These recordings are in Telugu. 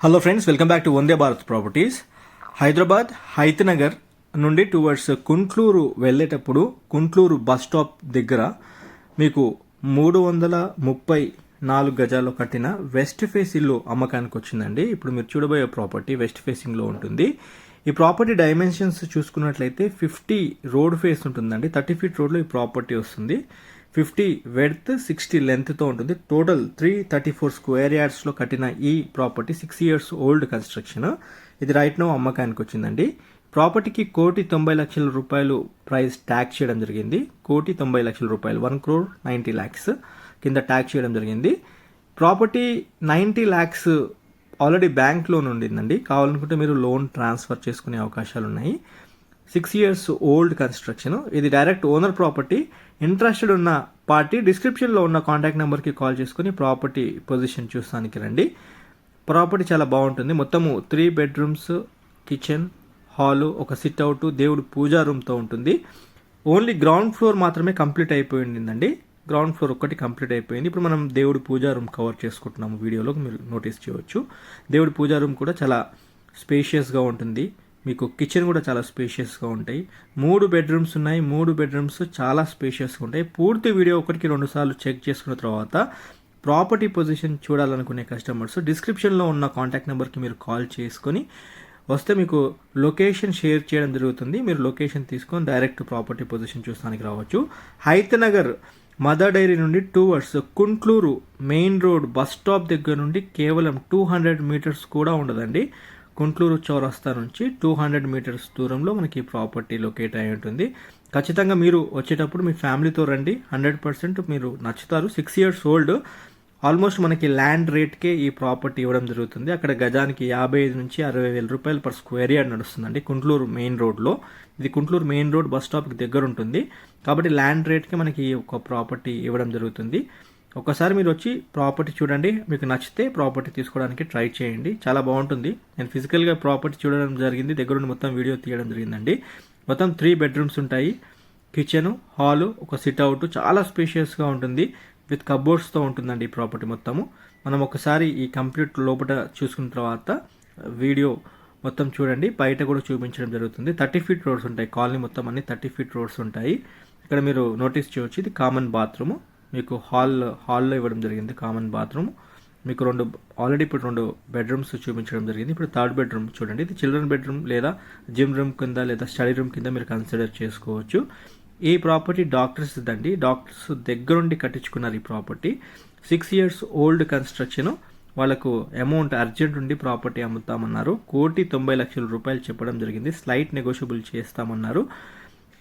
Hello friends welcome back to Vande Bharat properties Hyderabad Hayathnagar నుండి టువర్డ్స్ కుంట్లూరు వెళ్ళేటప్పుడు కుంట్లూరు బస్ స్టాప్ దగ్గర మీకు మూడు వందల ముప్పై నాలుగు గజాల్లో కట్టిన వెస్ట్ ఫేస్ ఇల్లు అమ్మకానికి వచ్చిందండి. ఇప్పుడు మీరు చూడబోయే ప్రాపర్టీ వెస్ట్ ఫేసింగ్లో ఉంటుంది. ఈ ప్రాపర్టీ డైమెన్షన్స్ చూసుకున్నట్లయితే ఫిఫ్టీ రోడ్ ఫేస్ ఉంటుందండి. థర్టీ ఫీట్ రోడ్లో ఈ ప్రాపర్టీ వస్తుంది. ఫిఫ్టీ వెడ్త్ సిక్స్టీ లెంత్తో ఉంటుంది. Total three thirty four square యార్డ్స్లో కట్టిన ఈ property six years old construction. ఇది రైట్ నో అమ్మకానికి వచ్చిందండి. ప్రాపర్టీకి కోటి తొంభై లక్షల రూపాయలు ప్రైస్ ట్యాక్స్ చేయడం జరిగింది. కోటి తొంభై లక్షల రూపాయలు వన్ క్రోర్ నైంటీ ల్యాక్స్ కింద ట్యాక్స్ చేయడం జరిగింది. Property ninety lakhs already bank loan ఉండిందండి. కావాలనుకుంటే మీరు లోన్ ట్రాన్స్ఫర్ చేసుకునే అవకాశాలు ఉన్నాయి సిక్స్ ఇయర్స్ ఓల్డ్ కన్స్ట్రక్షన్ ఇది డైరెక్ట్ ఓనర్ ప్రాపర్టీ ఇంట్రెస్టెడ్ ఉన్న పార్టీ డిస్క్రిప్షన్లో ఉన్న కాంటాక్ట్ నెంబర్కి కాల్ చేసుకుని ప్రాపర్టీ పొజిషన్ చూస్తానికి రండి. ప్రాపర్టీ చాలా బాగుంటుంది. మొత్తము త్రీ బెడ్రూమ్స్ కిచెన్ హాలు ఒక సిట్ అవుట్ దేవుడు పూజా రూమ్తో ఉంటుంది. ఓన్లీ గ్రౌండ్ ఫ్లోర్ మాత్రమే కంప్లీట్ అయిపోయిందండి. గ్రౌండ్ ఫ్లోర్ ఒక్కటి కంప్లీట్ అయిపోయింది. ఇప్పుడు మనం దేవుడి పూజా రూమ్ కవర్ చేసుకుంటున్నాము. వీడియోలో మీరు నోటీస్ చేయవచ్చు. దేవుడి పూజా రూమ్ కూడా చాలా స్పేషియస్గా ఉంటుంది. మీకు కిచెన్ కూడా చాలా స్పేషియస్గా ఉంటాయి. మూడు బెడ్రూమ్స్ ఉన్నాయి. మూడు బెడ్రూమ్స్ చాలా స్పేషియస్గా ఉంటాయి. పూర్తి వీడియో ఒకటికి రెండు సార్లు చెక్ చేసుకున్న తర్వాత ప్రాపర్టీ పొజిషన్ చూడాలనుకునే కస్టమర్స్ డిస్క్రిప్షన్లో ఉన్న కాంటాక్ట్ నెంబర్కి మీరు కాల్ చేసుకొని వస్తే మీకు లొకేషన్ షేర్ చేయడం జరుగుతుంది. మీరు లొకేషన్ తీసుకొని డైరెక్ట్ ప్రాపర్టీ పొజిషన్ చూస్తానికి రావచ్చు. హైతనగర్ మదర్ డైరీ నుండి two hours Kuntloor main road bus stop దగ్గర నుండి కేవలం టూ హండ్రెడ్ మీటర్స్ కూడా ఉండదండి. కుంట్లూరు చౌరస్తా నుంచి టూ హండ్రెడ్ మీటర్స్ దూరంలో మనకి ప్రాపర్టీ లొకేట్ అయి ఉంటుంది. ఖచ్చితంగా మీరు వచ్చేటప్పుడు మీ ఫ్యామిలీతో రండి. హండ్రెడ్ పర్సెంట్ మీరు నచ్చుతారు. Six years old. ఆల్మోస్ట్ మనకి ల్యాండ్ రేట్కే ఈ ప్రాపర్టీ ఇవ్వడం జరుగుతుంది. అక్కడ గజానికి యాభై ఐదు నుంచి అరవై వేల రూపాయలు పర్ స్క్వేర్ యార్డ్ నడుస్తుందండి కుంట్లూరు మెయిన్ రోడ్లో. ఇది కుంట్లూరు మెయిన్ రోడ్ బస్ స్టాప్కి దగ్గర ఉంటుంది. కాబట్టి ల్యాండ్ రేట్కే మనకి ఒక ప్రాపర్టీ ఇవ్వడం జరుగుతుంది. ఒకసారి మీరు వచ్చి ప్రాపర్టీ చూడండి. మీకు నచ్చితే ప్రాపర్టీ తీసుకోవడానికి ట్రై చేయండి. చాలా బాగుంటుంది. నేను ఫిజికల్గా ప్రాపర్టీ చూడడం జరిగింది. దగ్గరుండి మొత్తం వీడియో తీయడం జరిగిందండి. మొత్తం త్రీ బెడ్రూమ్స్ ఉంటాయి. కిచెన్ హాలు ఒక సిట్ అవుట్. చాలా స్పేషియస్గా ఉంటుంది. విత్ కబోర్డ్స్తో ఉంటుందండి ఈ ప్రాపర్టీ మొత్తము. మనం ఒకసారి ఈ కంప్లీట్ లోపల చూసుకున్న తర్వాత వీడియో మొత్తం చూడండి. బయట కూడా చూపించడం జరుగుతుంది. థర్టీ ఫీట్ రోడ్స్ ఉంటాయి. కాలనీ మొత్తం అన్ని థర్టీ ఫీట్ రోడ్స్ ఉంటాయి. ఇక్కడ మీరు నోటీస్ చేయవచ్చు ఇది కామన్ బాత్రూము. మీకు హాల్ హాల్లో ఇవ్వడం జరిగింది కామన్ బాత్రూమ్ మీకు రెండు ఆల్రెడీ ఇప్పుడు రెండు బెడ్రూమ్స్ చూపించడం జరిగింది. ఇప్పుడు థర్డ్ బెడ్రూమ్ చూడండి. ఇది చిల్డ్రన్ బెడ్రూమ్ లేదా జిమ్ రూమ్ కింద లేదా స్టడీ రూమ్ కింద మీరు కన్సిడర్ చేసుకోవచ్చు. ఈ ప్రాపర్టీ డాక్టర్స్ దండి డాక్టర్స్ దగ్గరుండి కట్టించుకున్నారు ఈ property six years old construction వాళ్ళకు అమౌంట్ అర్జెంట్ ఉండి ప్రాపర్టీ అమ్ముతామన్నారు. కోటి తొంభై లక్షల రూపాయలు చెప్పడం జరిగింది. స్లైట్ నెగోషియబుల్ చేస్తామన్నారు.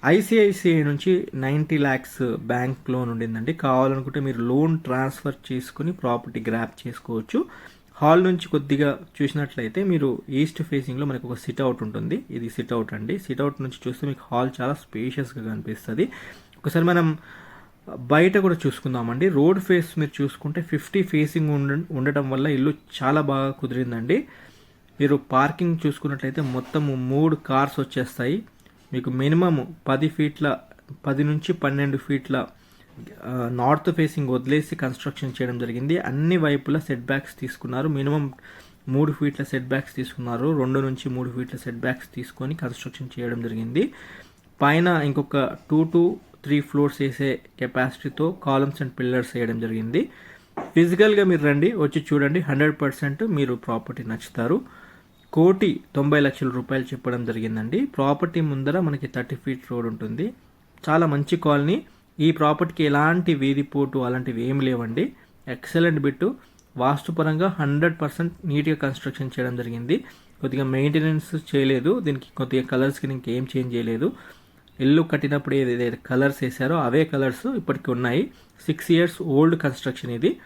ఐసిఐసిఐ నుంచి నైంటీ ల్యాక్స్ బ్యాంక్ లోన్ ఉండిందండి. కావాలనుకుంటే మీరు లోన్ ట్రాన్స్ఫర్ చేసుకుని ప్రాపర్టీ గ్రాప్ చేసుకోవచ్చు. హాల్ నుంచి కొద్దిగా చూసినట్లయితే మీరు ఈస్ట్ ఫేసింగ్లో మనకు ఒక సిట్ అవుట్ ఉంటుంది. ఇది సిట్ అవుట్ అండి. సిట్ అవుట్ నుంచి చూస్తే మీకు హాల్ చాలా స్పేషియస్గా కనిపిస్తుంది. ఒకసారి మనం బయట కూడా చూసుకుందామండి. రోడ్ ఫేస్ మీరు చూసుకుంటే ఫిఫ్టీ ఫేసింగ్ ఉండ ఉండటం వల్ల ఇల్లు చాలా బాగా కుదిరిందండి. మీరు పార్కింగ్ చూసుకున్నట్లయితే మొత్తం మూడు కార్స్ వచ్చేస్తాయి. మీకు మినిమం పది ఫీట్ల పది నుంచి పన్నెండు ఫీట్ల నార్త్ ఫేసింగ్ వదిలేసి కన్స్ట్రక్షన్ చేయడం జరిగింది. అన్ని వైపులా సెట్ బ్యాక్స్ తీసుకున్నారు. మినిమం మూడు ఫీట్ల సెట్ బ్యాక్స్ తీసుకున్నారు. రెండు నుంచి మూడు ఫీట్ల సెట్ బ్యాక్స్ తీసుకొని కన్స్ట్రక్షన్ చేయడం జరిగింది. పైన ఇంకొక టూ టు త్రీ ఫ్లోర్స్ వేసే కెపాసిటీతో కాలమ్స్ అండ్ పిల్లర్స్ వేయడం జరిగింది. ఫిజికల్గా మీరు రండి వచ్చి చూడండి. హండ్రెడ్ పర్సెంట్ మీరు ప్రాపర్టీ నచ్చుతారు. కోటి తొంభై లక్షల రూపాయలు చెప్పడం జరిగిందండి. ప్రాపర్టీ ముందర మనకి థర్టీ ఫీట్ రోడ్ ఉంటుంది. చాలా మంచి కాలనీ. ఈ ప్రాపర్టీకి ఎలాంటి వీధిపోటు అలాంటివి ఏమి లేవండి. Excellent bit. వాస్తుపరంగా హండ్రెడ్ పర్సెంట్ నీట్గా కన్స్ట్రక్షన్ చేయడం జరిగింది. కొద్దిగా మెయింటెనెన్స్ చేయలేదు. దీనికి కొద్దిగా కలర్స్కి దీనికి ఏం చేంజ్ చేయలేదు. ఇల్లు కట్టినప్పుడు ఏదైతే కలర్స్ వేసారో అవే కలర్స్ ఇప్పటికి ఉన్నాయి. సిక్స్ ఇయర్స్ ఓల్డ్ కన్స్ట్రక్షన్ ఇది.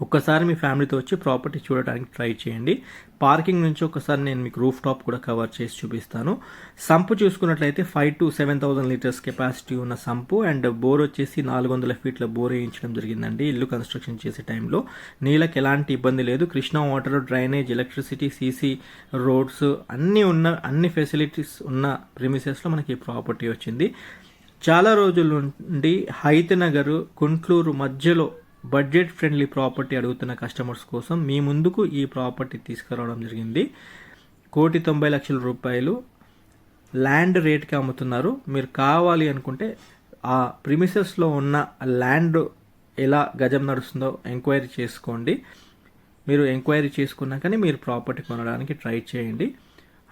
ఒక్కసారి మీ ఫ్యామిలీతో వచ్చి ప్రాపర్టీ చూడడానికి ట్రై చేయండి. పార్కింగ్ నుంచి ఒకసారి నేను మీకు రూఫ్ టాప్ కూడా కవర్ చేసి చూపిస్తాను. సంపు చూసుకున్నట్లయితే five to seven thousand litres capacity ఉన్న సంపు అండ్ బోర్ వచ్చేసి నాలుగు వందల ఫీట్ల బోర్ వేయించడం జరిగిందండి ఇల్లు కన్స్ట్రక్షన్ చేసే టైంలో. నీళ్ళకి ఎలాంటి ఇబ్బంది లేదు. Krishna water drainage electricity CC roads అన్నీ ఉన్న అన్ని ఫెసిలిటీస్ ఉన్న ప్రిమిసెస్లో మనకి ప్రాపర్టీ వచ్చింది. చాలా రోజుల నుండి హైత్ నగర్ కుంట్లూరు మధ్యలో బడ్జెట్ ఫ్రెండ్లీ ప్రాపర్టీ అడుగుతున్న కస్టమర్స్ కోసం మీ ముందుకు ఈ ప్రాపర్టీ తీసుకురావడం జరిగింది. కోటి తొంభై లక్షల రూపాయలు ల్యాండ్ రేట్కి అమ్ముతున్నారు. మీరు కావాలి అనుకుంటే ఆ ప్రిమిసెస్లో ఉన్న ల్యాండ్ ఎలా గజం నడుస్తుందో ఎంక్వైరీ చేసుకోండి. మీరు ఎంక్వైరీ చేసుకున్నాకనే మీరు ప్రాపర్టీ కొనడానికి ట్రై చేయండి.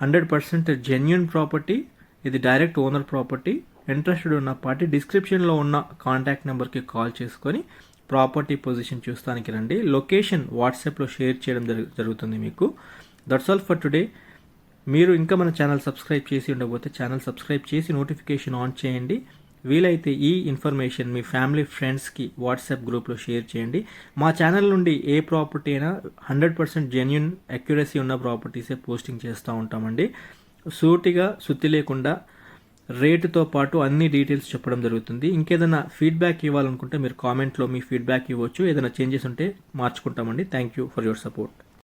హండ్రెడ్ పర్సెంట్ జెన్యున్ ప్రాపర్టీ ఇది డైరెక్ట్ ఓనర్ ప్రాపర్టీ. ఇంట్రెస్టెడ్ ఉన్న పార్టీ డిస్క్రిప్షన్లో ఉన్న కాంటాక్ట్ నెంబర్కి కాల్ చేసుకొని ప్రాపర్టీ పొజిషన్ చూస్తానికి రండి. లొకేషన్ వాట్సాప్లో షేర్ చేయడం జరుగుతుంది మీకు. దట్స్ ఆల్ ఫర్ టుడే మీరు ఇంకా మన ఛానల్ సబ్స్క్రైబ్ చేసి ఉండకపోతే ఛానల్ సబ్స్క్రైబ్ చేసి నోటిఫికేషన్ ఆన్ చేయండి. వీలైతే ఈ ఇన్ఫర్మేషన్ మీ ఫ్యామిలీ ఫ్రెండ్స్కి వాట్సాప్ గ్రూప్లో షేర్ చేయండి. మా ఛానల్ నుండి ఏ ప్రాపర్టీ అయినా హండ్రెడ్ పర్సెంట్ జెన్యున్ అక్యురసీ ఉన్న ప్రాపర్టీసే పోస్టింగ్ చేస్తూ ఉంటామండి. సూటిగా సుత్తి లేకుండా రేటుతో పాటు అన్ని డీటెయిల్స్ చెప్పడం జరుగుతుంది. ఇంకేదైనా ఫీడ్బ్యాక్ ఇవ్వాలనుకుంటే మీరు కామెంట్లో మీ ఫీడ్బ్యాక్ ఇవ్వచ్చు. ఏదైనా చేంజెస్ ఉంటే మార్చుకుంటామండి. Thank you for your support